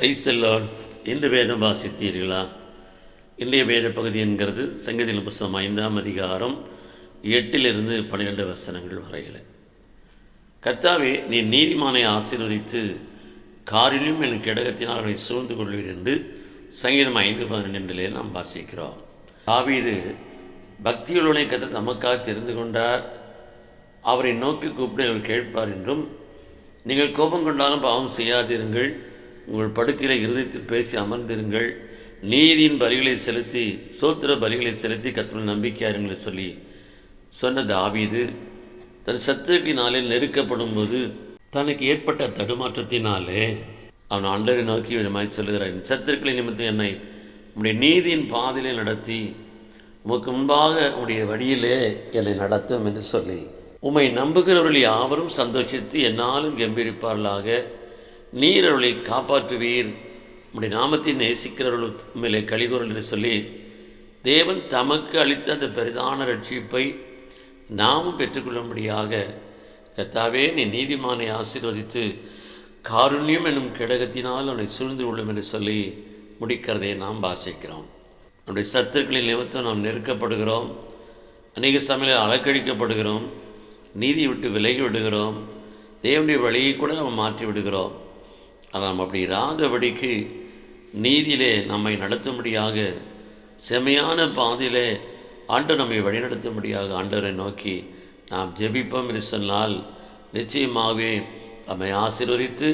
ரைசல்லால் இந்த வேதம் வாசித்தீர்களா? இன்றைய வேத பகுதி என்கிறது சங்கதியில் புஸ்தம் ஐந்தாம் அதிகாரம் எட்டிலிருந்து பன்னிரெண்டு வசனங்கள் வரையில். கர்த்தாவே நீ நீதிமானை ஆசீர்வதித்து காரிலும் எனக்கு இடகத்தினால் அவரை சூழ்ந்து கொள்வீர் என்று சங்கீதம் ஐந்து பதினெண்டிலே நாம் வாசிக்கிறோம். தாவீது பக்தியுள்ளனை கத்த தமக்காக தெரிந்து கொண்டார். அவரை நோக்கி கூப்பிட அவர் கேட்பார் என்றும் நீங்கள் கோபம் கொண்டாலும் பாவம் செய்யாதிருங்கள். உங்கள் படுக்கிற இருதயத்தில் பேசி அமர்ந்திருங்கள். நீதியின் பலிகளை செலுத்தி சோத்திர பலிகளை செலுத்தி கத்தனை நம்பிக்கையாருங்களை சொல்லி சொன்ன தாவீது தன் சத்துருக்கினாலே நெருக்கப்படும் போது தனக்கு ஏற்பட்ட தடுமாற்றத்தினாலே அவன் ஆண்டரை நோக்கி விதமாய் சொல்லுகிறான் "என் சத்துருக்களை நிமித்தம் என்னை உடைய நீதியின் பாதையிலே நடத்தி உமக்கு முன்பாக உடைய வழியிலே என்னை நடத்தும் என்று சொல்லி உம்மை நம்புகிறவர்கள் யாவரும் சந்தோஷித்து என்னாலும் கம்பீரிப்பார்களாக. நீர் அவளை காப்பாற்றுவீர். நம்முடைய நாமத்தை நேசிக்கிறவர்கள் மேலே கலிகூறல் என்று சொல்லி தேவன் தமக்கு அளித்த அந்த பெரிதான ரட்சிப்பை நாமும் பெற்றுக்கொள்ளும்படியாக கத்தாவே நீ நீதிமானை ஆசீர்வதித்து காருண்யம் என்னும் கிடகத்தினால் அவனை சூழ்ந்து கொள்ளும் என்று சொல்லி முடிக்கிறதை நாம் வாசிக்கிறோம். நம்முடைய சத்துக்களின் நிமித்தம் நாம் நெருக்கப்படுகிறோம். அநேக சமையலில் அலக்கழிக்கப்படுகிறோம். நீதி விட்டு விலகி விடுகிறோம். தேவனுடைய வழியை கூட நம்ம மாற்றி விடுகிறோம். நாம் அப்படி இராதபடிக்கு நீதியிலே நம்மை நடத்தும்படியாக செமையான பாதையிலே ஆண்டு நம்மை வழிநடத்தும்படியாக ஆண்டவரை நோக்கி நாம் ஜெபிப்போம். என்று சொன்னால் நிச்சயமாகவே நம்மை ஆசீர்வதித்து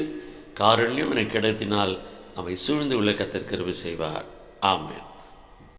காரண்யம் என கிடத்தினால் நம்மை சூழ்ந்து உள்ள கத்தற்கருவு செய்வார். ஆமேன்.